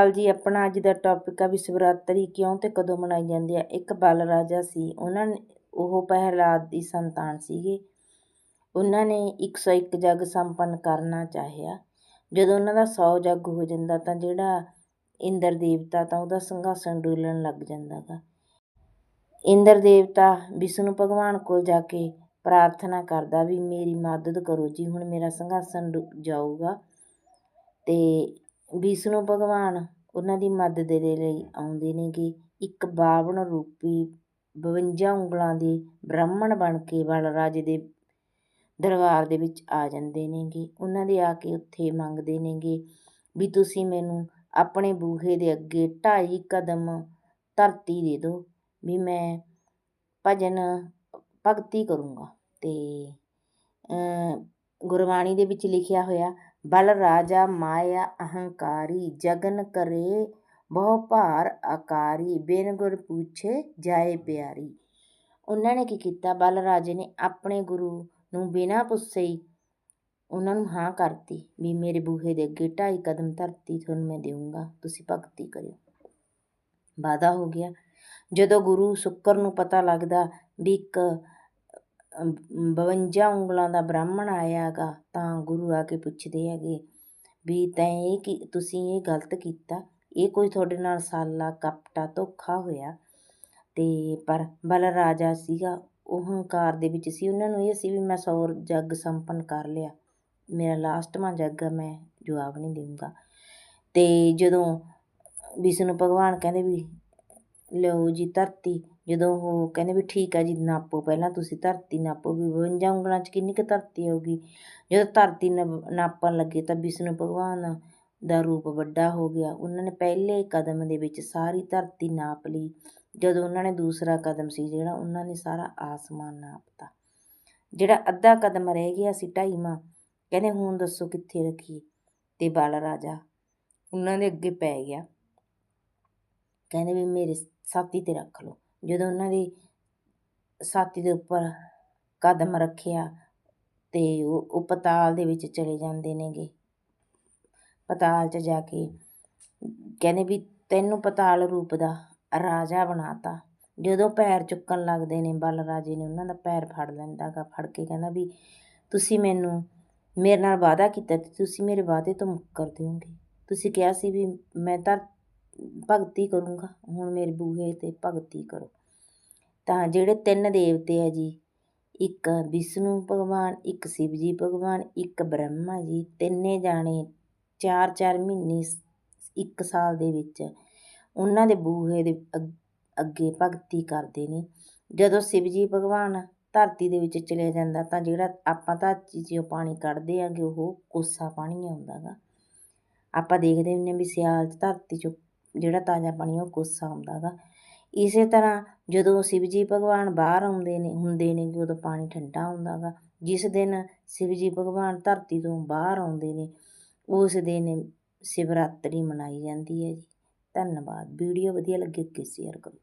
ਹਾਲ ਜੀ, ਆਪਣਾ ਅੱਜ ਦਾ ਟੌਪਿਕ ਆ ਵੀ ਸ਼ਿਵਰਾਤਰੀ ਕਿਉਂ ਤੇ ਕਦੋਂ ਮਨਾਈ ਜਾਂਦੀ ਆ। ਇੱਕ ਬਲ ਰਾਜਾ ਸੀ, ਉਹਨਾਂ ਨੇ, ਉਹ ਪਹਿਲਾਦ ਦੀ ਸੰਤਾਨ ਸੀਗੇ। ਉਹਨਾਂ ਨੇ 101 ਜੱਗ ਸੰਪੰਨ ਕਰਨਾ ਚਾਹਿਆ। ਜਦੋਂ ਉਹਨਾਂ ਦਾ 100 ਜੱਗ ਹੋ ਜਾਂਦਾ ਤਾਂ ਜਿਹੜਾ ਇੰਦਰ ਦੇਵਤਾ ਤਾਂ ਉਹਦਾ ਸਿੰਘਾਸਣ ਡੁੱਲਣ ਲੱਗ ਜਾਂਦਾ ਗਾ। ਇੰਦਰ ਦੇਵਤਾ ਵਿਸ਼ਨੂੰ ਭਗਵਾਨ ਕੋਲ ਜਾ ਕੇ ਪ੍ਰਾਰਥਨਾ ਕਰਦਾ ਵੀ ਮੇਰੀ ਮਦਦ ਕਰੋ ਜੀ, ਹੁਣ ਮੇਰਾ ਸਿੰਘਾਸਣ ਡੁ- ਜਾਊਗਾ। ਤੇ ਵਿਸ਼ਨੂੰ ਭਗਵਾਨ ਉਹਨਾਂ ਦੀ ਮਦਦ ਦੇ ਲਈ ਆਉਂਦੇ ਨੇਗੇ ਇੱਕ ਬਾਵਨ ਰੂਪੀ 52 ਉਂਗਲਾਂ ਦੇ ਬ੍ਰਾਹਮਣ ਬਣ ਕੇ ਬਲ ਰਾਜੇ ਦੇ ਦਰਬਾਰ ਦੇ ਵਿੱਚ ਆ ਜਾਂਦੇ ਨੇਗੇ ਉਹਨਾਂ ਦੇ ਆ ਕੇ ਉੱਥੇ ਮੰਗਦੇ ਨੇਗੇ ਵੀ ਤੁਸੀਂ ਮੈਨੂੰ ਆਪਣੇ ਬੂਹੇ ਦੇ ਅੱਗੇ ਢਾਈ ਕਦਮ ਧਰਤੀ ਦੇ ਦਿਓ, ਵੀ ਮੈਂ ਭਜਨ ਭਗਤੀ ਕਰੂੰਗਾ। ਅਤੇ ਗੁਰਬਾਣੀ ਦੇ ਵਿੱਚ ਲਿਖਿਆ ਹੋਇਆ ਬਲ ਰਾਜਾ ਮਾਇਆ ਅਹੰਕਾਰੀ ਜਗਨ ਕਰੇ, ਬਹੁ ਭਾਰ ਆਕਾਰੀ, ਬਿਨ ਗੁਰ ਪੁੱਛੇ ਜਾਏ ਪਿਆਰੀ। ਉਹਨਾਂ ਨੇ ਕੀ ਕੀਤਾ? ਬਲ ਰਾਜੇ ਨੇ ਆਪਣੇ ਗੁਰੂ ਨੂੰ ਬਿਨਾਂ ਪੁੱਛੇ ਹੀ ਉਹਨਾਂ ਨੂੰ ਹਾਂ ਕਰਤੀ ਵੀ ਮੇਰੇ ਬੂਹੇ ਦੇ ਅੱਗੇ ਢਾਈ ਕਦਮ ਧਰਤੀ ਤੁਹਾਨੂੰ ਮੈਂ ਦੇਵਾਂਗਾ ਤੁਸੀਂ ਭਗਤੀ ਕਰਿਓ। ਵਾਦਾ ਹੋ ਗਿਆ। ਜਦੋਂ ਗੁਰੂ ਸ਼ੁੱਕਰ ਨੂੰ ਪਤਾ ਲੱਗਦਾ ਵੀ ਇੱਕ ਅਮ, 52 ਉਂਗਲਾਂ ਦਾ ਬ੍ਰਾਹਮਣ ਆਇਆ ਹੈਗਾ ਤਾਂ ਗੁਰੂ ਆ ਕੇ ਪੁੱਛਦੇ ਹੈਗੇ ਵੀ ਤੈਂ ਇਹ ਕੀ ਤੁਸੀਂ ਇਹ ਗਲਤ ਕੀਤਾ ਇਹ ਕੋਈ ਤੁਹਾਡੇ ਨਾਲ ਸਾਲਾ ਕਪਟਾ ਧੋਖਾ ਹੋਇਆ। ਅਤੇ ਪਰ ਬਲ ਰਾਜਾ ਸੀਗਾ ਉਹ ਹੰਕਾਰ ਦੇ ਵਿੱਚ ਸੀ ਉਹਨਾਂ ਨੂੰ ਇਹ ਸੀ ਵੀ ਮੈਂ ਸੌ ਜੱਗ ਸੰਪੰਨ ਕਰ ਲਿਆ ਮੇਰਾ ਲਾਸਟਵਾਂ ਜੱਗ ਆ ਮੈਂ ਜਵਾਬ ਨਹੀਂ ਦੇਵਾਂਗਾ ਅਤੇ ਜਦੋਂ ਵਿਸ਼ਨੂੰ ਭਗਵਾਨ ਕਹਿੰਦੇ ਵੀ ਲਿਓ ਜੀ ਧਰਤੀ ਜਦੋਂ ਉਹ ਕਹਿੰਦੇ ਵੀ ਠੀਕ ਆ ਜੀ, ਨਾਪੋ ਪਹਿਲਾਂ ਤੁਸੀਂ ਧਰਤੀ ਨਾਪੋ, ਵੀ 52 ਉਂਗਲਾਂ 'ਚ ਕਿੰਨੀ ਕੁ ਧਰਤੀ ਆਊਗੀ? ਜਦੋਂ ਧਰਤੀ ਨਪ- ਨਾਪਣ ਲੱਗੇ ਤਾਂ ਵਿਸ਼ਨੂੰ ਭਗਵਾਨ ਦਾ ਰੂਪ ਵੱਡਾ ਹੋ ਗਿਆ। ਉਹਨਾਂ ਨੇ ਪਹਿਲੇ ਕਦਮ ਦੇ ਵਿੱਚ ਸਾਰੀ ਧਰਤੀ ਨਾਪ ਲਈ। ਜਦੋਂ ਉਹਨਾਂ ਨੇ ਦੂਸਰਾ ਕਦਮ ਸੀ, ਜਿਹੜਾ ਉਹਨਾਂ ਨੇ ਸਾਰਾ ਆਸਮਾਨ ਨਾਪਤਾ। ਜਿਹੜਾ ਅੱਧਾ ਕਦਮ ਰਹਿ ਗਿਆ ਸੀ ਢਾਈਵਾਂ, ਕਹਿੰਦੇ ਹੁਣ ਦੱਸੋ ਕਿੱਥੇ ਰੱਖੀਏ? ਤੇ ਬਾਲ ਰਾਜਾ ਉਹਨਾਂ ਦੇ ਅੱਗੇ ਪੈ ਗਿਆ। ਕਹਿੰਦੇ ਵੀ ਮੇਰੇ ਸਾਥੀ ਤੇ ਰੱਖ ਲਓ। ਜਦੋਂ ਉਹਨਾਂ ਦੀ ਛਾਤੀ ਦੇ ਉੱਪਰ ਕਦਮ ਰੱਖਿਆ ਤੇ ਉਹ ਉਹ ਪਤਾਲ ਦੇ ਵਿੱਚ ਚਲੇ ਜਾਂਦੇ ਨੇਗੇ। ਪਤਾਲ 'ਚ ਜਾ ਕੇ ਕਹਿੰਦੇ ਵੀ ਤੈਨੂੰ ਪਤਾਲ ਰੂਪ ਦਾ ਰਾਜਾ ਬਣਾ ਤਾ ਜਦੋਂ ਪੈਰ ਚੁੱਕਣ ਲੱਗਦੇ ਨੇ ਬਲ ਰਾਜੇ ਨੇ ਉਹਨਾਂ ਦਾ ਪੈਰ ਫੜ ਲੈਂਦਾ ਗਾ ਫੜ ਕੇ ਕਹਿੰਦਾ ਵੀ ਤੁਸੀਂ ਮੈਨੂੰ, ਮੇਰੇ ਨਾਲ ਵਾਅਦਾ ਕੀਤਾ ਅਤੇ ਤੁਸੀਂ ਮੇਰੇ ਵਾਅਦੇ ਤੋਂ ਮੁੱਕਰ ਦਿਓਗੇ। ਤੁਸੀਂ ਕਿਹਾ ਸੀ ਵੀ ਮੈਂ ਧਰ ਭਗਤੀ ਕਰੂੰਗਾ, ਹੁਣ ਮੇਰੇ ਬੂਹੇ ਤੇ ਭਗਤੀ ਕਰੋ। ਤਾਂ ਜਿਹੜੇ ਤਿੰਨ ਦੇਵਤੇ ਆ ਜੀ, ਇੱਕ ਵਿਸ਼ਨੂੰ ਭਗਵਾਨ, ਇੱਕ ਸ਼ਿਵ ਜੀ ਭਗਵਾਨ, ਇੱਕ ਬ੍ਰਹਮਾ ਜੀ, ਤਿੰਨੇ ਜਾਣੇ ਚਾਰ ਚਾਰ ਮਹੀਨੇ ਇੱਕ ਸਾਲ ਦੇ ਵਿੱਚ ਉਹਨਾਂ ਦੇ ਬੂਹੇ ਦੇ ਅੱਗੇ ਭਗਤੀ ਕਰਦੇ ਨੇ। ਜਦੋਂ ਸ਼ਿਵ ਜੀ ਭਗਵਾਨ ਧਰਤੀ ਦੇ ਵਿੱਚ ਚਲਿਆ ਜਾਂਦਾ, ਤਾਂ ਜਿਹੜਾ ਆਪਾਂ ਧਰਤੀ 'ਚੋਂ ਪਾਣੀ ਕੱਢਦੇ ਆਂਗੇ, ਉਹ ਕੋਸਾ ਪਾਣੀ ਆਉਂਦਾ ਗਾ। ਆਪਾਂ ਦੇਖਦੇ ਹੁੰਦੇ ਹਾਂ ਵੀ ਸਿਆਲ 'ਚ ਧਰਤੀ 'ਚੋਂ ਜਿਹੜਾ ਤਾਜ਼ਾ ਪਾਣੀ ਉਹ ਕੋਸਾ ਆਉਂਦਾ ਗਾ। ਇਸੇ ਤਰ੍ਹਾਂ ਜਦੋਂ ਸ਼ਿਵ ਜੀ ਭਗਵਾਨ ਬਾਹਰ ਆਉਂਦੇ ਨੇ, ਹੁੰਦੇ ਨੇ ਕਿ ਉਦੋਂ ਪਾਣੀ ਠੰਡਾ ਹੁੰਦਾ ਗਾ। ਜਿਸ ਦਿਨ ਸ਼ਿਵ ਜੀ ਭਗਵਾਨ ਧਰਤੀ ਤੋਂ ਬਾਹਰ ਆਉਂਦੇ ਨੇ, ਉਸ ਦਿਨ ਸ਼ਿਵਰਾਤਰੀ ਮਨਾਈ ਜਾਂਦੀ ਹੈ ਜੀ। ਧੰਨਵਾਦ। ਵੀਡੀਓ ਵਧੀਆ ਲੱਗੇ, ਅੱਗੇ ਸ਼ੇਅਰ ਕਰੋ।